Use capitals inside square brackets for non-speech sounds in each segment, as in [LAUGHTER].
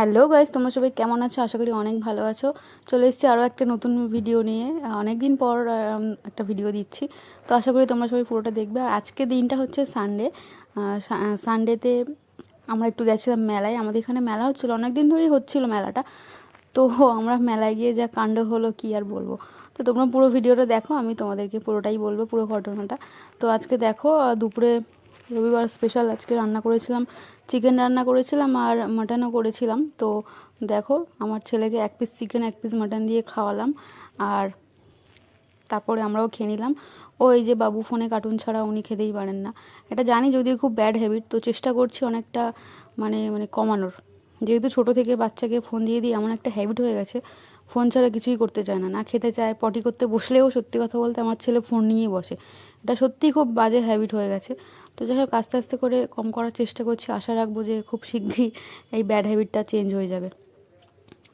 Hello guys তোমরা সবাই কেমন আছো? আশা করি অনেক ভালো আছো। চলে এসেছি আরও একটা নতুন ভিডিও নিয়ে। অনেক দিন পর একটা ভিডিও দিচ্ছি। তো আশা করি তোমরা সবাই পুরোটা দেখবে। আর আজকে দিনটা হচ্ছে সানডে সানডেতে আমরা একটু গেছিলাম মেলায়। আমাদের এখানে মেলা হচ্ছিল অনেক দিন ধরেই হচ্ছিল মেলাটা। তো আমরা মেলায় গিয়ে যা কাণ্ড হলো, কি আর বলব? তো তোমরা পুরো ভিডিওটা দেখো, আমি তোমাদেরকে পুরোটাই বলব, পুরো ঘটনাটা। তো আজকে দেখো দুপুরে রবিবার স্পেশাল আজকে রান্না করেছিলাম চিকেন রান্না করেছিলাম আর মাটনও করেছিলাম। তো দেখো, আমার ছেলেকে এক পিস চিকেন এক পিস মাটন দিয়ে খাওয়ালাম আর তারপরে আমরাও খেয়ে নিলাম। ও এই যে বাবু ফোনে কার্টুন ছাড়া উনি খেতেই পারেন না। এটা জানি যদিও খুব ব্যাড হ্যাবিট তো চেষ্টা করছি অনেকটা মানে মানে কমানোর। যেহেতু ছোট থেকে বাচ্চাকে ফোন দিয়ে দিই এমন একটা হ্যাবিট হয়ে গেছে ফোন ছাড়া কিছুই করতে চায় না। না খেতে চায় পটি করতে বসলেও সত্যি কথা বলতে আমার ছেলে ফোন নিয়েই বসে। এটা সত্যিই খুব বাজে হ্যাবিট হয়ে গেছে। তো যাই হোক, আস্তে আস্তে করে কম করার চেষ্টা করছি। আশা রাখব যে খুব শীঘ্রই এই ব্যাড হ্যাবিটটা চেঞ্জ হয়ে যাবে।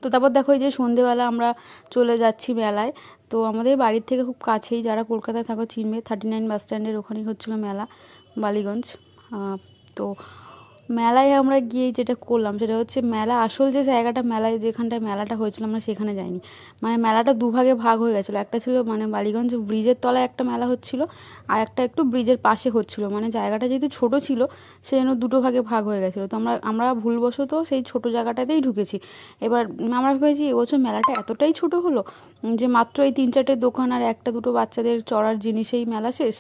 তো তারপর দেখো এই যে সন্ধেবেলা আমরা চলে যাচ্ছি মেলায়। তো আমাদের বাড়ির থেকে খুব কাছেই যারা কলকাতায় থাকো, চিনবে থার্টি নাইন বাস স্ট্যান্ডের ওখানেই হচ্ছিল মেলা, বালিগঞ্জ। তো মেলায় আমরা গিয়ে যেটা করলাম, সেটা হচ্ছে মেলা, আসল যে জায়গাটা মেলায়, যেখানটায় মেলাটা হয়েছিল, আমরা সেখানে যাইনি। মানে মেলাটা দুভাগে ভাগ হয়ে গেছিল। একটা ছিল মানে বালিগঞ্জ ব্রিজের তলায় একটা মেলা হচ্ছিল, আর একটা একটু ব্রিজের পাশে হচ্ছিল। মানে জায়গাটা যেহেতু ছোট ছিল, সেই জন্য দুটো ভাগে ভাগ হয়ে গেছিল। তো আমরা আমরা ভুলবশত সেই ছোট জায়গাটাতেই ঢুকেছি। এবার আমরা ভেবেছি, এবছর মেলাটা এতটাই ছোট হলো যে মাত্র এই তিন চারটে দোকান আর একটা দুটো বাচ্চাদের চড়ার জিনিসেই মেলা শেষ।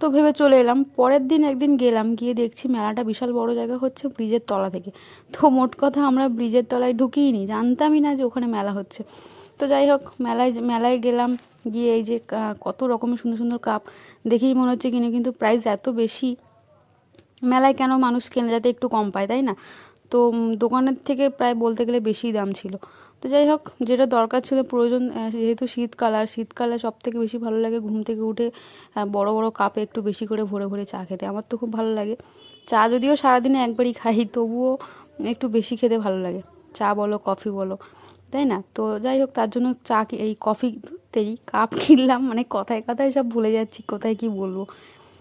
তো ভেবে চলে এলাম। পরের দিন একদিন গেলাম, গিয়ে দেখছি মেলাটা বিশাল বড় জায়গা হচ্ছে ব্রিজের তলা থেকে। তো মোট কথা আমরা ব্রিজের তলায় ঢুকিয়ে নি জানতামই না যে ওখানে মেলা হচ্ছে। তো যাই হোক, মেলায় মেলায় গেলাম, গিয়ে এই যে কত রকমের সুন্দর সুন্দর কাপ, দেখেই মনে হচ্ছে কিনে কিন্তু প্রাইস এত বেশি। মেলায় কেন মানুষ কেনে যাতে একটু কম পায়, তাই না? তো দোকানের থেকে প্রায় বলতে গেলে বেশি দাম ছিল। তো যাই হোক, যেটা দরকার ছিল প্রয়োজন যেহেতু শীতকাল, আর শীতকালে সব থেকে বেশি ভালো লাগে ঘুম থেকে উঠে বড় বড় কাপে একটু বেশি করে ভরে ভরে চা খেতে। আমার তো খুব ভালো লাগে। চা যদিও সারাদিনে একবারই খাই, তবুও একটু বেশি খেতে ভালো লাগে। চা বলো, কফি বলো, তাই না? তো যাই হোক, তার জন্য চা এই কফিতেই কাপ [LAUGHS] কিনলাম। মানে কথায় কথায় সব ভুলে যাচ্ছি, কোথায় কি বলব।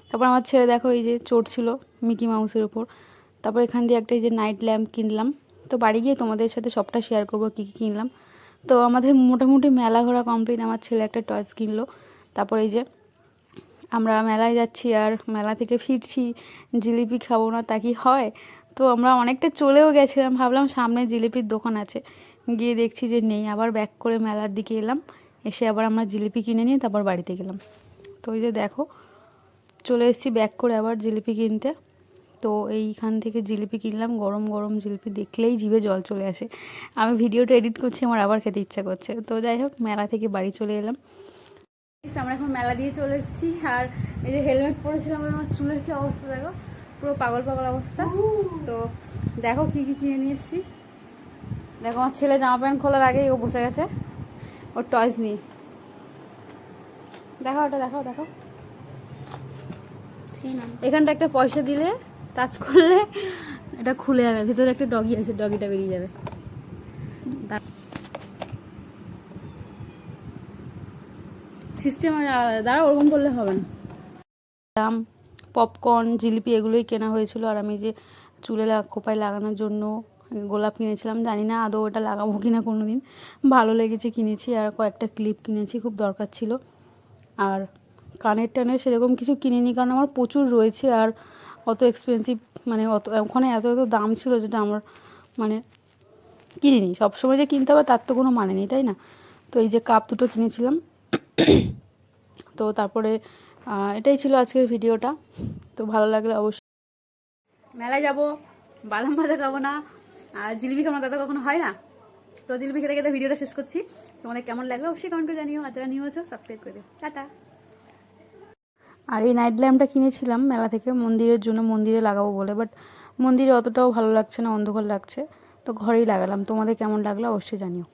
তারপর আমার ছেলে দেখো, এই যে চড়ছিল মিকি মাউসের উপর তারপর এখান দিয়ে একটা যে নাইট ল্যাম্প কিনলাম। তো বাড়ি গিয়ে তোমাদের সাথে সবটা শেয়ার করব, কী কী কিনলাম। তো আমাদের মোটামুটি মেলা ঘোরা কমপ্লিট আমার ছেলে একটা টয়েস কিনলো। তারপর এই যে আমরা মেলায় যাচ্ছি আর মেলা থেকে ফিরছি, জিলিপি খাব না তা কি হয়? তো আমরা অনেকটা চলেও গেছিলাম, ভাবলাম সামনে জিলিপির দোকান আছে। গিয়ে দেখছি যে নেই, আবার ব্যাক করে মেলার দিকে এলাম। এসে আবার আমরা জিলিপি কিনে নিয়ে তারপর বাড়িতে গেলাম। তো ওই যে দেখো, চলে এসেছি ব্যাক করে আবার জিলিপি কিনতে। তো এইখান থেকে জিলিপি কিনলাম, গরম গরম জিলিপি দেখলেই জিভে জল চলে আসে। আমি ভিডিওটা এডিট করছি, আমার আবার খেতে ইচ্ছা করছে। তো যাই হোক, মেলা থেকে বাড়ি চলে এলাম। আমরা এখন মেলা দিয়ে চলে এসেছি, আর এই যে হেলমেট পরেছিলাম আমার চুলের কি অবস্থা দেখো? পুরো পাগল পাগল অবস্থা। তো দেখো কি কি কিনে নিয়ে এসেছি। দেখো, আমার ছেলে জামা প্যান্ট খোলার আগেই ও বসে গেছে, ওর টয়স নিয়ে। দেখো ওটা দেখো দেখো এখানটা একটা পয়সা দিলে টাচ করলে এটা খুলে যাবে, ভিতরে একটা ডগি আছে ডগিটা বেরিয়ে যাবে। সিস্টেম দ্বারা ওরকম করলে হবে না। দাম পপকর্ন জিলিপি এগুলোই কেনা হয়েছিল, আর আমি যে চুলে কোপায় লাগানোর জন্য গোলাপ কিনেছিলাম, জানি না আদৌ ওটা লাগাবো কিনা কোনো দিন ভালো লেগেছে, কিনেছি, আর কয়েকটা ক্লিপ কিনেছি, খুব দরকার ছিল। আর কানের টানের সেরকম কিছু কিনিনি, কারণ আমার প্রচুর রয়েছে, আর অত এক্সপেন্সিভ মানে অত, ওখানে এত এত দাম ছিল যেটা আমার মানে কিনিনি। সবসময় যে কিনতে হবে তার তো কোনো মানে নেই, তাই না? তো এই যে কাপ দুটো কিনেছিলাম, তো তারপরে এটাই ছিল আজকের ভিডিওটা। তো ভালো লাগলে অবশ্যই মেলায় যাব, বাদাম ভাজা খাব না, আর জিলিপি খাব দাদা কখনো হয় না। তো জিলিপি খেতে খেতে ভিডিওটা শেষ করছি। তোমাদের কেমন লাগল অবশ্যই কমেন্ট করে জানিও, আর যারা নিউ আছো সাবস্ক্রাইব করে দিও। টাটা। আর এই নাইট ল্যাম্পটা কিনেছিলাম মেলা থেকে। মন্দিরের জন্য মন্দিরে লাগাবো বলে বাট মন্দিরে অতটাও ভালো লাগছে না, অন্ধকার লাগছে। তো ঘরেই লাগালাম। তোমাদের কেমন লাগল অবশ্যই জানিও।